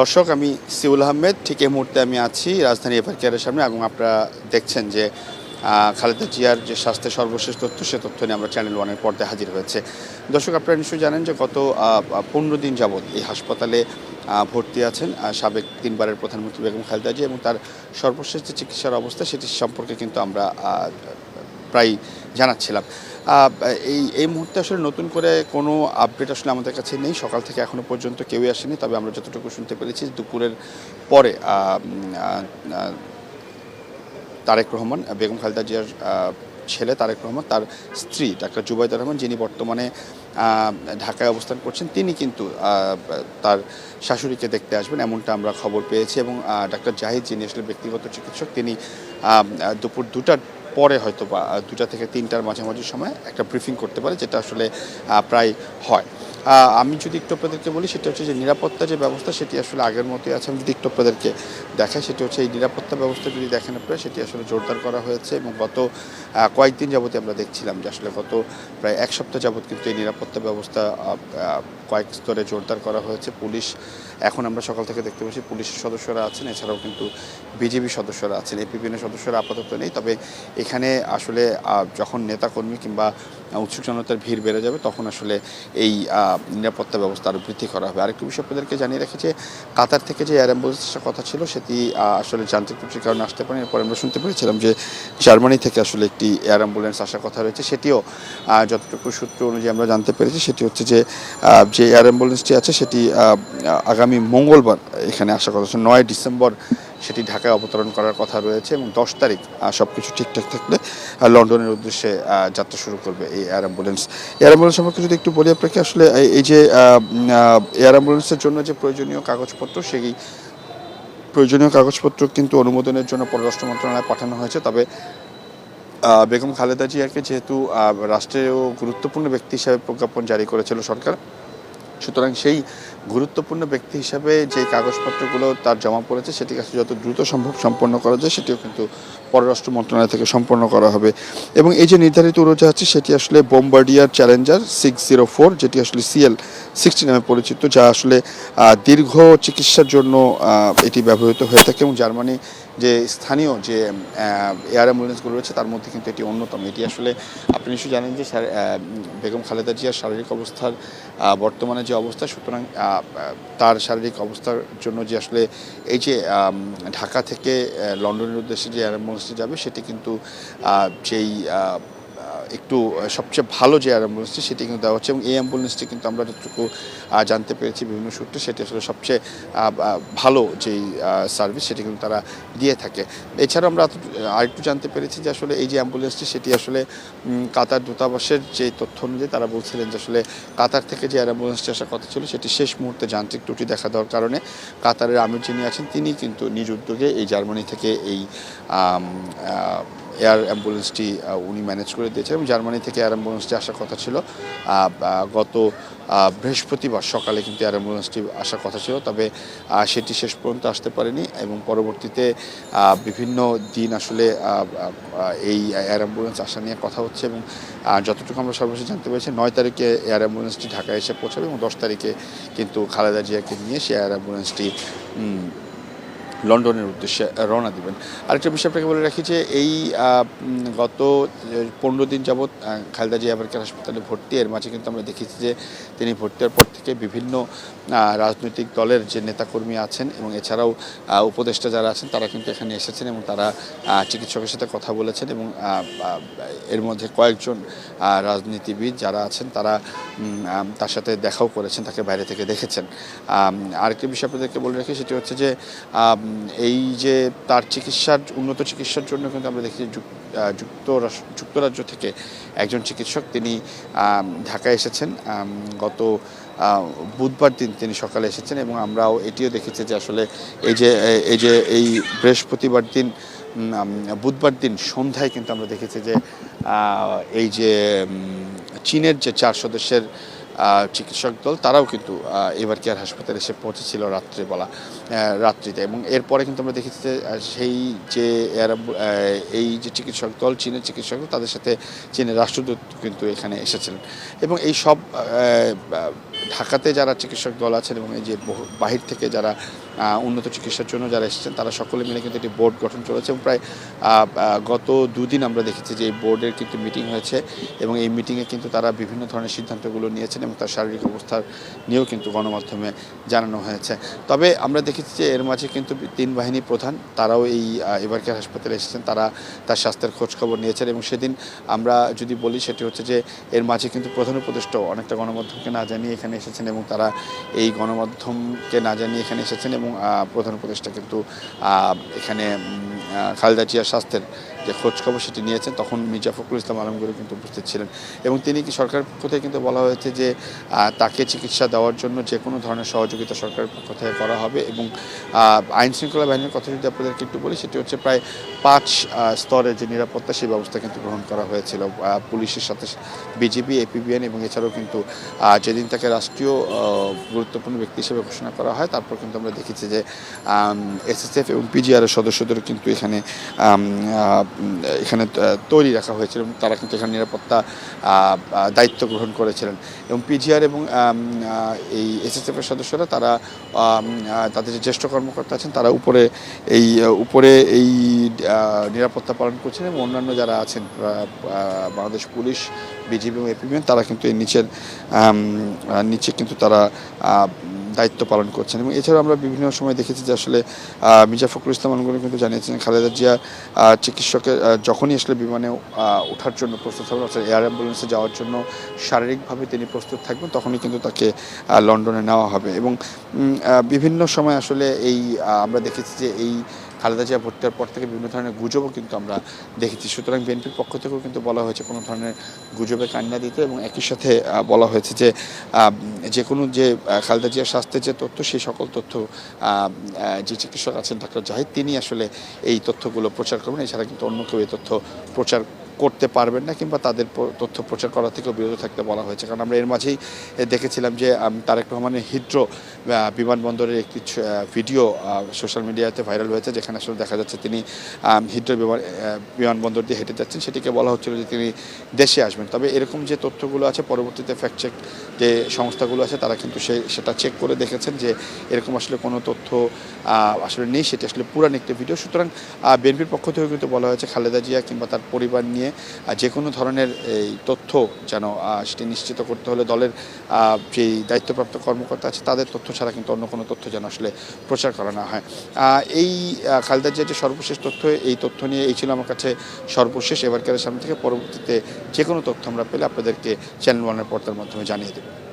দর্শক, আমি সিউল আহমেদ। ঠিক এই মুহূর্তে আমি আছি রাজধানী এফআর কেয়ারের সামনে এবং আপনারা দেখছেন যে খালেদা জিয়ার যে স্বাস্থ্যের সর্বশেষ তথ্য, সে তথ্য নিয়ে আমরা চ্যানেল ওয়ানের পর্দায় হাজির হয়েছে। দর্শক, আপনারা নিশ্চয়ই জানেন যে গত পনেরো দিন যাবৎ এই হাসপাতালে ভর্তি আছেন সাবেক তিনবারের প্রধানমন্ত্রী বেগম খালেদা জিয়া এবং তার সর্বশেষ যে চিকিৎসার অবস্থা সেটি সম্পর্কে কিন্তু আমরা প্রায় জানাচ্ছিলাম। এই এই মুহূর্তে আসলে নতুন করে কোনো আপডেট আসলে আমাদের কাছে নেই। সকাল থেকে এখনও পর্যন্ত কেউই আসেনি, তবে আমরা যতটুকু শুনতে পেরেছি দুপুরের পরে তারেক রহমান, বেগম খালেদা জিয়ার ছেলে তারেক রহমান, তার স্ত্রী ডাক্তার জুবাইদা রহমান, যিনি বর্তমানে ঢাকায় অবস্থান করছেন, তিনি কিন্তু তার শাশুড়িকে দেখতে আসবেন এমনটা আমরা খবর পেয়েছি এবং ডাক্তার জাহিদ যিনি আসলে ব্যক্তিগত চিকিৎসক, তিনি দুপুর দুটার পরে হয়তো বা দুটা থেকে তিনটার মাঝামাঝি সময় একটা ব্রিফিং করতে পারে, যেটা আসলে প্রায় হয়। আমি যদি একটু আপনাদেরকে বলি, সেটা হচ্ছে যে নিরাপত্তা যে ব্যবস্থা, সেটি আসলে আগের মতোই আছে। আমি যদি একটু আপনাদেরকে দেখাই, সেটি হচ্ছে এই নিরাপত্তা ব্যবস্থা যদি দেখেন আপনারা, সেটি আসলে জোরদার করা হয়েছে এবং গত কয়েকদিন যাবতে আমরা দেখছিলাম যে আসলে গত প্রায় এক সপ্তাহ যাবত কিন্তু এই নিরাপত্তা ব্যবস্থা কয়েক স্তরে জোরদার করা হয়েছে। পুলিশ এখন আমরা সকাল থেকে দেখতে পাচ্ছি পুলিশের সদস্যরা আছেন এছাড়াও কিন্তু বিজেপি সদস্যরা আছেন এপিপিএনের সদস্যরা আপাতত নেই। তবে এখানে আসলে যখন নেতাকর্মী কিংবা উৎসুক জনতার ভিড় বেড়ে যাবে তখন আসলে এই নিরাপত্তা ব্যবস্থা আরও বৃদ্ধি করা হবে। আরেকটি বিষয় আপনাদেরকে জানিয়ে রাখি যে কাতার থেকে যে এয়ার অ্যাম্বুলেন্স আসার কথা ছিল সেটি আসলে যান্ত্রিক ত্রুটির কারণে আসতে পারেনি। এরপর আমরা শুনতে পেরেছিলাম যে জার্মানি থেকে আসলে একটি এয়ার অ্যাম্বুলেন্স আসার কথা রয়েছে। সেটিও যতটুকু সূত্র অনুযায়ী আমরা জানতে পেরেছি সেটি হচ্ছে যে যে এয়ার অ্যাম্বুলেন্সটি আছে সেটি আহ, আগামী মঙ্গলবার এখানে আসার কথা আছে নয় ডিসেম্বর সেটি ঢাকায় অবতরণ করার কথা রয়েছে এবং দশ তারিখ সব কিছু ঠিকঠাক থাকলে লন্ডনের উদ্দেশ্যে যাত্রা শুরু করবে এই এয়ার অ্যাম্বুলেন্স। এয়ার অ্যাম্বুলেন্স সম্পর্কে যদি একটু বলি আপনাকে আসলে এই- যে এয়ার অ্যাম্বুলেন্সের জন্য যে প্রয়োজনীয় কাগজপত্র সেই প্রয়োজনীয় কাগজপত্র কিন্তু অনুমোদনের জন্য পররাষ্ট্র মন্ত্রণালয়ে পাঠানো হয়েছে। তবে বেগম খালেদা জিয়াকে যেহেতু আহ, রাষ্ট্রের গুরুত্বপূর্ণ ব্যক্তি হিসাবে প্রজ্ঞাপন জারি করেছিল সরকার সুতরাং সেই গুরুত্বপূর্ণ ব্যক্তি হিসাবে যে কাগজপত্রগুলো তার জমা পড়েছে, সেটি কাছে যত দ্রুত সম্ভব সম্পন্ন করা যায়, সেটিও কিন্তু পররাষ্ট্র মন্ত্রণালয় থেকে সম্পন্ন করা হবে। এবং এই যে নির্ধারিত উড়োজাহাজটি সেটি আসলে Bombardier challenger six zero four, যেটি আসলে সিএল সিক্সটি নামে পরিচিত, যা আসলে দীর্ঘ চিকিৎসার জন্য এটি ব্যবহৃত হয়ে থাকে এবং জার্মানি যে স্থানীয় যে এয়ার অ্যাম্বুলেন্সগুলো রয়েছে, তার মধ্যে কিন্তু এটি অন্যতম। এটি আসলে, আপনি নিশ্চয়ই জানেন যে বেগম খালেদা জিয়ার শারীরিক অবস্থার বর্তমানে যে অবস্থা, সুতরাং তার শারীরিক অবস্থার জন্য যে আসলে, এই যে ঢাকা থেকে লন্ডনের উদ্দেশ্যে যে এয়ার অ্যাম্বুলেন্সটি যাবে, সেটি কিন্তু যেই একটু সবচেয়ে ভালো যে অ্যাম্বুলেন্সটি সেটি কিন্তু দেওয়া হচ্ছে এবং এই অ্যাম্বুলেন্সটি কিন্তু আমরা যতটুকু জানতে পেরেছি বিভিন্ন সূত্রে, সেটি আসলে সবচেয়ে ভালো যেই সার্ভিস সেটি কিন্তু তারা দিয়ে থাকে। এছাড়াও আমরা আরেকটু জানতে পেরেছি যে আসলে এই যে অ্যাম্বুলেন্সটি সেটি আসলে কাতার দূতাবাসের যে তথ্য অনুযায়ী তারা বলছিলেন যে আসলে কাতার থেকে যে অ্যাম্বুলেন্সটি আসার কথা ছিল, সেটি শেষ মুহূর্তে যান্ত্রিক ত্রুটি দেখা দেওয়ার কারণে কাতারের আমির যিনি আছেন তিনি কিন্তু নিজ উদ্যোগে এই জার্মানি থেকে এই এয়ার অ্যাম্বুলেন্সটি উনি ম্যানেজ করে দিয়েছেন এবং জার্মানি থেকে এয়ার অ্যাম্বুলেন্সটি আসার কথা ছিল। গত বৃহস্পতিবার সকালে কিন্তু এয়ার অ্যাম্বুলেন্সটি আসার কথা ছিল, তবে সেটি শেষ পর্যন্ত আসতে পারেনি এবং পরবর্তীতে বিভিন্ন দিন আসলে এই এয়ার অ্যাম্বুলেন্স আসা নিয়ে কথা হচ্ছে এবং যতটুকু আমরা সর্বশেষ জানতে পেরেছি, নয় তারিখে এয়ার অ্যাম্বুলেন্সটি ঢাকায় এসে পৌঁছাবে এবং দশ তারিখে কিন্তু খালেদা জিয়াকে নিয়ে সে এয়ার অ্যাম্বুলেন্সটি লন্ডনের উদ্দেশ্যে রওনা দিবেন। আরেকটা বিষয় আপনাকে বলে রাখি যে এই গত পনেরো দিন যাবৎ খালেদা জিয়া আবারকার হাসপাতালে ভর্তি। এর মাঝে কিন্তু আমরা দেখেছি যে তিনি ভর্তি হওয়ার পর থেকে বিভিন্ন রাজনৈতিক দলের যে নেতাকর্মী আছেন এবং এছাড়াও উপদেষ্টা যারা আছেন, তারা কিন্তু এখানে এসেছেন এবং তারা চিকিৎসকের সাথে কথা বলেছেন এবং এর মধ্যে কয়েকজন রাজনীতিবিদ যারা আছেন, তারা তার সাথে দেখাও করেছেন, তাকে বাইরে থেকে দেখেছেন। আরেকটি বিষয় আপনাদেরকে বলে রাখি, সেটি হচ্ছে যে এই যে তার চিকিৎসার, উন্নত চিকিৎসার জন্য কিন্তু আমরা দেখি যুক্তরাষ্ট্র যুক্তরাজ্য থেকে একজন চিকিৎসক তিনি ঢাকায় এসেছেন। গত বুধবার দিন তিনি সকালে এসেছেন এবং আমরাও এটিও দেখেছি যে আসলে এই যে এই যে, এই বৃহস্পতিবার দিন বুধবার দিন সন্ধ্যায় কিন্তু আমরা দেখেছি যে এই যে চীনের যে চার সদস্যের চিকিৎসক দল, তারাও কিন্তু এবার কেয়ার হাসপাতালে এসে পৌঁছেছিল রাত্রিবেলা রাত্রিতে। এবং এরপরে কিন্তু আমরা দেখেছি যে সেই যে এই যে চিকিৎসক দল, চীনের চিকিৎসক, তাদের সাথে চীনের রাষ্ট্রদূত কিন্তু এখানে এসেছিলেন। এবং এই সব ঢাকাতে যারা চিকিৎসক দল আছেন এবং এই যে বহু বাহির থেকে যারা উন্নত চিকিৎসার জন্য যারা এসেছেন, তারা সকলে মিলে কিন্তু একটি বোর্ড গঠন চলেছে এবং প্রায় গত দুদিন আমরা দেখেছি যে এই বোর্ডের কিন্তু মিটিং হয়েছে এবং এই মিটিংয়ে কিন্তু তারা বিভিন্ন ধরনের সিদ্ধান্তগুলো নিয়েছেন এবং তার শারীরিক অবস্থার নিয়েও কিন্তু গণমাধ্যমে জানানো হয়েছে। তবে আমরা দেখেছি যে এর মাঝে কিন্তু তিন বাহিনী প্রধান, তারাও এই এবারকার হাসপাতালে এসেছেন, তারা তার স্বাস্থ্যের খোঁজখবর নিয়েছেন এবং সেদিন আমরা যদি বলি সেটি হচ্ছে যে এর মাঝে কিন্তু প্রধান উপদেষ্টাও অনেকটা গণমাধ্যমকে না জানিয়ে এখানে এসেছেন এবং তারা এই গণমাধ্যমকে না জানিয়ে এখানে এসেছেন এবং প্রধান উপদেষ্টা কিন্তু এখানে খালেদা জিয়ার স্বাস্থ্যের যে খোঁজখবর সেটি নিয়েছেন, তখন মির্জা ফখরুল ইসলাম আলমগীর কিন্তু উপস্থিত ছিলেন। এবং তিনি কি সরকারের পক্ষ থেকে কিন্তু বলা হয়েছে যে তাকে চিকিৎসা দেওয়ার জন্য যে কোনো ধরনের সহযোগিতা সরকারের পক্ষ থেকে করা হবে এবং আইন শৃঙ্খলা বাহিনীর কথা যদি আপনাদেরকে একটু বলি, সেটি হচ্ছে প্রায় পাঁচ স্তরে যে নিরাপত্তা সেই ব্যবস্থা কিন্তু গ্রহণ করা হয়েছিল। পুলিশের সাথে বিজিবি, এপিবিএন এবং এছাড়াও কিন্তু যেদিন তাকে রাষ্ট্রীয় গুরুত্বপূর্ণ ব্যক্তি হিসেবে ঘোষণা করা হয়। তারপর কিন্তু আমরা দেখেছি যে এসএসএফ এবং পিজিআরের সদস্যদেরও কিন্তু এখানে এখানে তৈরি রাখা হয়েছিল এবং তারা কিন্তু এখানে নিরাপত্তা দায়িত্ব গ্রহণ করেছিলেন। এবং পিজিআর এবং এই এসএসএফের সদস্যরা তারা তাদের যে জ্যেষ্ঠ কর্মকর্তা আছেন, তারা উপরে এই উপরে এই নিরাপত্তা পালন করছেন এবং অন্যান্য যারা আছেন বাংলাদেশ পুলিশ বিজিবি এবং এপিবিএন তারা কিন্তু এই নিচের নিচে কিন্তু তারা দায়িত্ব পালন করছেন। এবং এছাড়াও আমরা বিভিন্ন সময় দেখেছি যে আসলে মির্জা ফখরুল ইসলাম কিন্তু জানিয়েছেন খালেদা জিয়া চিকিৎসকের যখনই আসলে বিমানে ওঠার জন্য প্রস্তুত হবেন অর্থাৎ এয়ার অ্যাম্বুলেন্সে যাওয়ার জন্য শারীরিকভাবে তিনি প্রস্তুত থাকবেন, তখনই কিন্তু তাকে লন্ডনে নেওয়া হবে। এবং বিভিন্ন সময় আসলে এই আমরা দেখেছি যে এই খালেদা জিয়া ভর্তি হওয়ার পর থেকে বিভিন্ন ধরনের গুজবও কিন্তু আমরা দেখেছি। সুতরাং বিএনপির পক্ষ থেকেও কিন্তু বলা হয়েছে কোনো ধরনের গুজবে কান্না দিতে এবং একই সাথে বলা হয়েছে যে যে কোনো যে খালেদা জিয়ার স্বাস্থ্যের যে তথ্য, সেই সকল তথ্য যে চিকিৎসক আছেন ডাক্তার জাহিদ, তিনি আসলে এই তথ্যগুলো প্রচার করবেন। এছাড়া কিন্তু অন্য কেউ এই তথ্য প্রচার করতে পারবেন না কিংবা তাদের তথ্য প্রচার করা থেকেও বিরত থাকতে বলা হয়েছে। কারণ আমরা এর মাঝেই দেখেছিলাম যে তারেক রহমানের হিড্রো বিমানবন্দরের একটি ভিডিও সোশ্যাল মিডিয়াতে ভাইরাল হয়েছে, যেখানে আসলে দেখা যাচ্ছে তিনি হিড্রো বিমান বিমানবন্দর দিয়ে হেঁটে যাচ্ছেন। সেটিকে বলা হচ্ছিল যে, তিনি দেশে আসবেন। তবে এরকম যে তথ্যগুলো আছে, পরবর্তীতে ফ্যাক্ট চেক যে সংস্থাগুলো আছে, তারা কিন্তু সে, সেটা চেক করে দেখেছেন যে, এরকম আসলে কোনো তথ্য আসলে নেই। সেটি আসলে পুরান একটি ভিডিও। সুতরাং বিএনপির পক্ষ থেকেও কিন্তু বলা হয়েছে, খালেদা জিয়া কিংবা তার পরিবার নিয়ে আহ, যে কোনো ধরনের এই তথ্য যেন সেটি নিশ্চিত করতে হলে দলের যেই দায়িত্বপ্রাপ্ত কর্মকর্তা আছে তাদের তথ্য ছাড়া কিন্তু অন্য কোনো তথ্য যেন আসলে প্রচার করা না হয়। এই খালেদা জিয়ার যে সর্বশেষ তথ্য এই তথ্য নিয়ে এই ছিল আমার কাছে সর্বশেষ। এবার এবারকারের সামনে থেকে পরবর্তীতে যে কোনো তথ্য আমরা পেলে আপনাদেরকে চ্যানেল ওয়ানের পর্দার মাধ্যমে জানিয়ে দেবো।